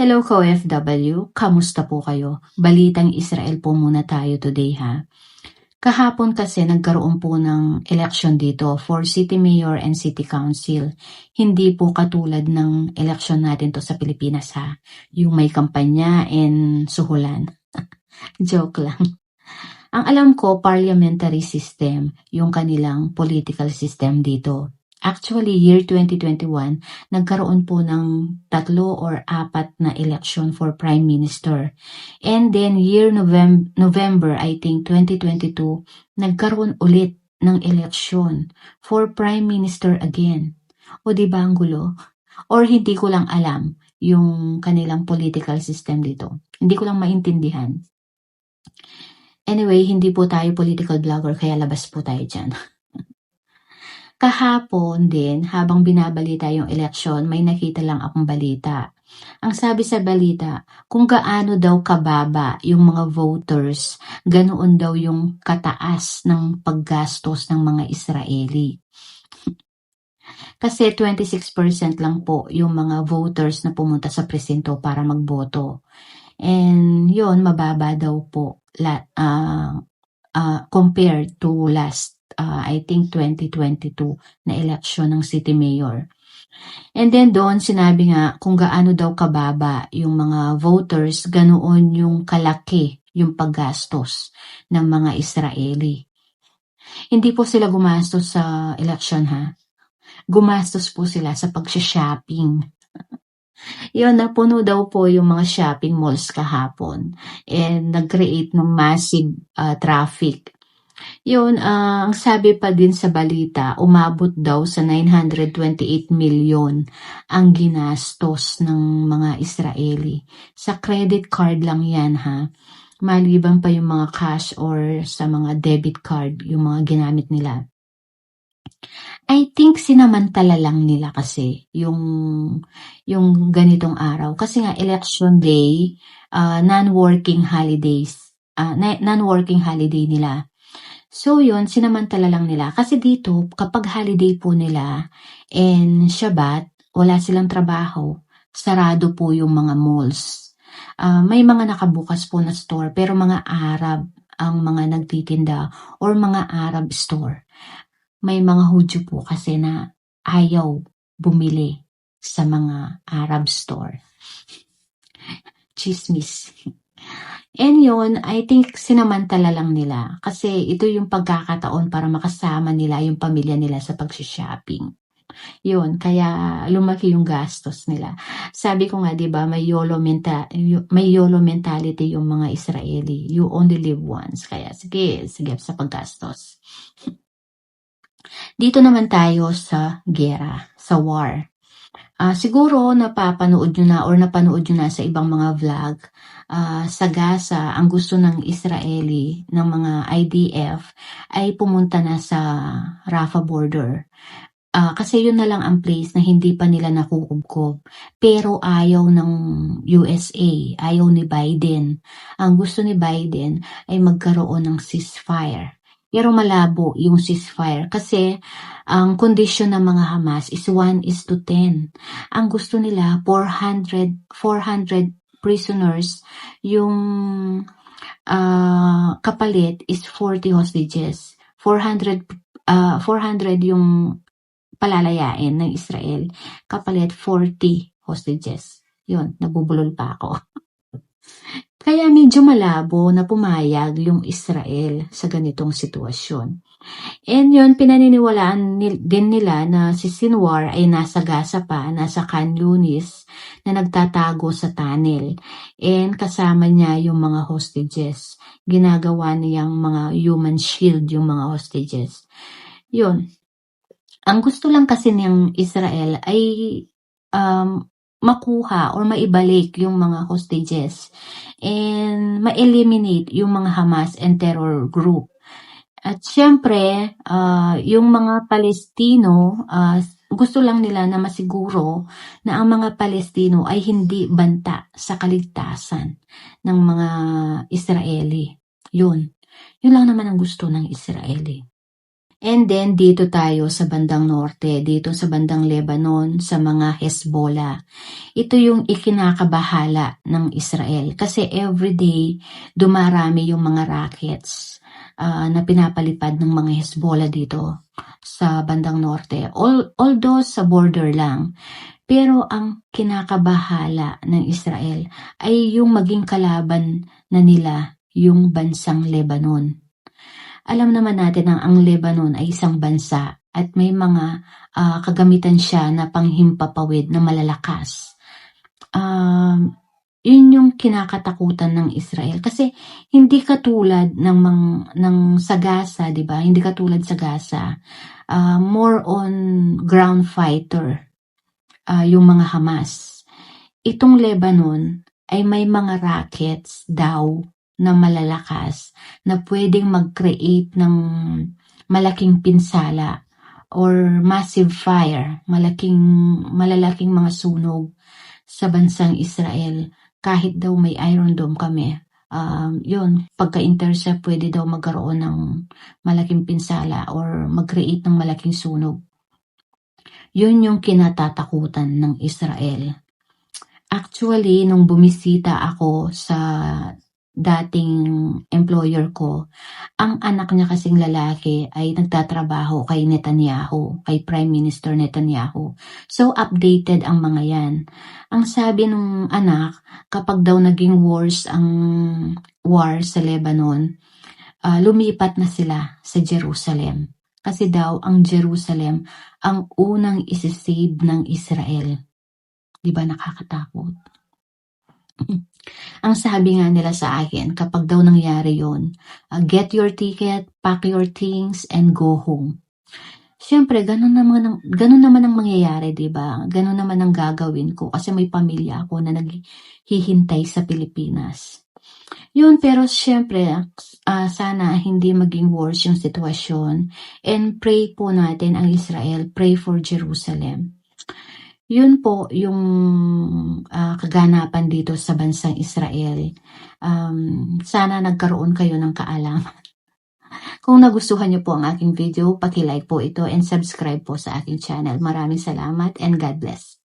Hello KOFW, kamusta po kayo? Balitang Israel po muna tayo today ha. Kahapon kasi nagkaroon po ng election dito for city mayor and city council. Hindi po katulad ng election natin to sa Pilipinas ha. Yung may kampanya and suhulan. Joke lang. Ang alam ko, parliamentary system, yung kanilang political system dito. Actually, year 2021, nagkaroon po ng tatlo or apat na election for Prime Minister. And then year November, November I think 2022, nagkaroon ulit ng election for Prime Minister again. O di ba ang gulo? Or hindi ko lang alam yung kanilang political system dito. Hindi ko lang maintindihan. Anyway, hindi po tayo political blogger kaya labas po tayo dyan. Kahapon din, habang binabalita yung eleksyon, may nakita lang akong balita. Ang sabi sa balita, kung gaano daw kababa yung mga voters, ganoon daw yung kataas ng paggastos ng mga Israeli. Kasi 26% lang po yung mga voters na pumunta sa presinto para magboto. And yon mababa daw po la, uh, uh, compared to last uh, I think 2022 na election ng city mayor. And then doon sinabi nga kung gaano daw kababa yung mga voters, ganoon yung kalaki yung paggastos ng mga Israeli. Hindi po sila gumastos sa election ha. Gumastos po sila sa pag-shopping. Yun, napuno daw po yung mga shopping malls kahapon and nag-create ng massive uh, traffic yun, uh, ang sabi pa din sa balita, umabot daw sa 928 million ang ginastos ng mga Israeli. Sa credit card lang yan ha. Maliban pa yung mga cash or sa mga debit card, yung mga ginamit nila. I think sinamantala lang nila kasi yung yung ganitong araw kasi nga election day uh, non-working holidays uh, non-working holiday nila So yun, sinamantala lang nila. Kasi dito, kapag holiday po nila and Shabbat, wala silang trabaho, sarado po yung mga malls. Uh, may mga nakabukas po na store, pero mga Arab ang mga nagtitinda or mga Arab store. May mga Hudyo po kasi na ayaw bumili sa mga Arab store. Chismis. And yun, I think sinamantala lang nila kasi ito yung pagkakataon para makasama nila yung pamilya nila sa pag-shopping. Yun, kaya lumaki yung gastos nila. Sabi ko nga, 'di ba, may YOLO menta may YOLO mentality yung mga Israeli. You only live once. Kaya sige, sige sa paggastos. Dito naman tayo sa gera, sa war. Uh, siguro napapanood nyo na or napanood nyo na sa ibang mga vlog uh, sa Gaza, ang gusto ng Israeli, ng mga IDF, ay pumunta na sa Rafah border. Uh, kasi yun na lang ang place na hindi pa nila nakukubkob. Pero ayaw ng USA, ayaw ni Biden. Ang gusto ni Biden ay magkaroon ng ceasefire pero malabo yung ceasefire kasi ang kondisyon ng mga Hamas is 1 is to 10. Ang gusto nila 400 400 prisoners yung uh, kapalit is 40 hostages. 400 uh, 400 yung palalayain ng Israel. Kapalit 40 hostages. Yun, nabubulol pa ako. Kaya medyo malabo na pumayag yung Israel sa ganitong sitwasyon. And yun, pinaniniwalaan din nila na si Sinwar ay nasa Gaza pa, nasa Khan Yunis, na nagtatago sa tunnel. And kasama niya yung mga hostages. Ginagawa niyang mga human shield yung mga hostages. Yun. Ang gusto lang kasi ng Israel ay um, makuha or maibalik yung mga hostages and ma-eliminate yung mga Hamas and terror group. At syempre, uh, yung mga Palestino, uh, gusto lang nila na masiguro na ang mga Palestino ay hindi banta sa kaligtasan ng mga Israeli. Yun. Yun lang naman ang gusto ng Israeli. And then dito tayo sa bandang norte, dito sa bandang Lebanon, sa mga Hezbollah. Ito yung ikinakabahala ng Israel kasi everyday dumarami yung mga rockets uh, na pinapalipad ng mga Hezbollah dito sa bandang norte. All, although sa border lang. Pero ang kinakabahala ng Israel ay yung maging kalaban na nila yung bansang Lebanon. Alam naman natin na ang Lebanon ay isang bansa at may mga uh, kagamitan siya na panghimpapawid na malalakas. Um, yun yung kinakatakutan ng Israel kasi hindi katulad ng mang, ng sa Gaza, 'di ba? Hindi katulad sa Gaza. Uh, more on ground fighter uh, yung mga Hamas. Itong Lebanon ay may mga rockets daw na malalakas na pwedeng mag-create ng malaking pinsala or massive fire, malaking malalaking mga sunog sa bansang Israel kahit daw may Iron Dome kami. Um, yun, pagka-intercept pwede daw magkaroon ng malaking pinsala or mag-create ng malaking sunog. Yun yung kinatatakutan ng Israel. Actually, nung bumisita ako sa dating employer ko, ang anak niya kasing lalaki ay nagtatrabaho kay Netanyahu, kay Prime Minister Netanyahu. So updated ang mga yan. Ang sabi ng anak, kapag daw naging wars ang war sa Lebanon, uh, lumipat na sila sa Jerusalem. Kasi daw ang Jerusalem ang unang isisave ng Israel. Di ba nakakatakot? Ang sabi nga nila sa akin, kapag daw nangyari yon, uh, get your ticket, pack your things, and go home. Siyempre, ganun naman ang, ganun naman ang mangyayari, di ba? Ganun naman ang gagawin ko kasi may pamilya ako na naghihintay sa Pilipinas. Yun, pero siyempre, uh, sana hindi maging worse yung sitwasyon. And pray po natin ang Israel, pray for Jerusalem. Yun po yung uh, kaganapan dito sa bansang Israel. Um, sana nagkaroon kayo ng kaalaman. Kung nagustuhan niyo po ang aking video, paki-like po ito and subscribe po sa aking channel. Maraming salamat and God bless.